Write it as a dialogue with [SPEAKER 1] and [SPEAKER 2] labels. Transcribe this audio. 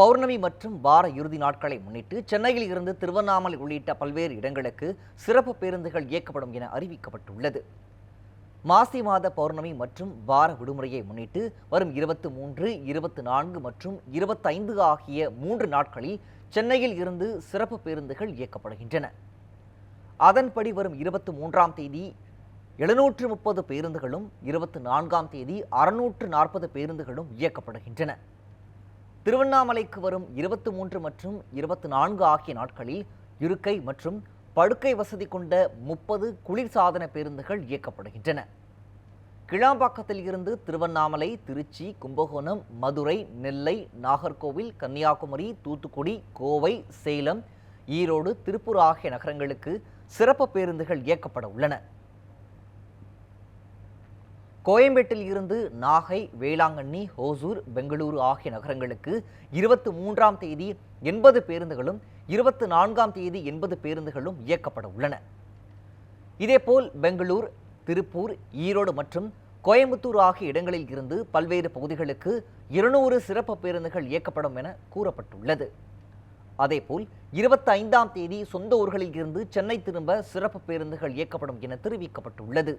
[SPEAKER 1] பௌர்ணமி மற்றும் வார இறுதி நாட்களை முன்னிட்டு சென்னையில் இருந்து திருவண்ணாமலை உள்ளிட்ட பல்வேறு இடங்களுக்கு சிறப்பு பேருந்துகள் இயக்கப்படும் என அறிவிக்கப்பட்டுள்ளது. மாசி மாத பௌர்ணமி மற்றும் வார விடுமுறையை முன்னிட்டு வரும் இருபத்து மூன்று இருபத்தி நான்கு மற்றும் இருபத்தைந்து ஆகிய மூன்று நாட்களில் சென்னையில் இருந்து சிறப்பு பேருந்துகள் இயக்கப்படுகின்றன. அதன்படி வரும் இருபத்தி மூன்றாம் தேதி எழுநூற்று முப்பது பேருந்துகளும் இருபத்தி நான்காம் தேதி அறுநூற்று நாற்பது பேருந்துகளும் இயக்கப்படுகின்றன. திருவண்ணாமலைக்கு வரும் இருபத்தி மூன்று மற்றும் இருபத்தி நான்கு ஆகிய நாட்களில் இருக்கை மற்றும் படுக்கை வசதி கொண்ட முப்பது குளிர்சாதன பேருந்துகள் இயக்கப்படுகின்றன. கிளாம்பாக்கத்தில் இருந்து திருவண்ணாமலை திருச்சி கும்பகோணம் மதுரை நெல்லை நாகர்கோவில் கன்னியாகுமரி தூத்துக்குடி கோவை சேலம் ஈரோடு திருப்பூர் ஆகிய நகரங்களுக்கு சிறப்பு பேருந்துகள் இயக்கப்பட உள்ளன. கோயம்பேட்டில் இருந்து நாகை வேளாங்கண்ணி ஹோசூர் பெங்களூரு ஆகிய நகரங்களுக்கு இருபத்தி மூன்றாம் தேதி எண்பது பேருந்துகளும் இருபத்தி நான்காம் தேதி எண்பது பேருந்துகளும் இயக்கப்பட உள்ளன. இதேபோல் பெங்களூர் திருப்பூர் ஈரோடு மற்றும் கோயம்புத்தூர் ஆகிய இடங்களில் இருந்து பல்வேறு பகுதிகளுக்கு இருநூறு சிறப்பு பேருந்துகள் இயக்கப்படும் என கூறப்பட்டுள்ளது. அதேபோல் இருபத்தி ஐந்தாம் தேதி சொந்த ஊர்களில் இருந்து சென்னை திரும்ப சிறப்பு பேருந்துகள் இயக்கப்படும் என தெரிவிக்கப்பட்டுள்ளது.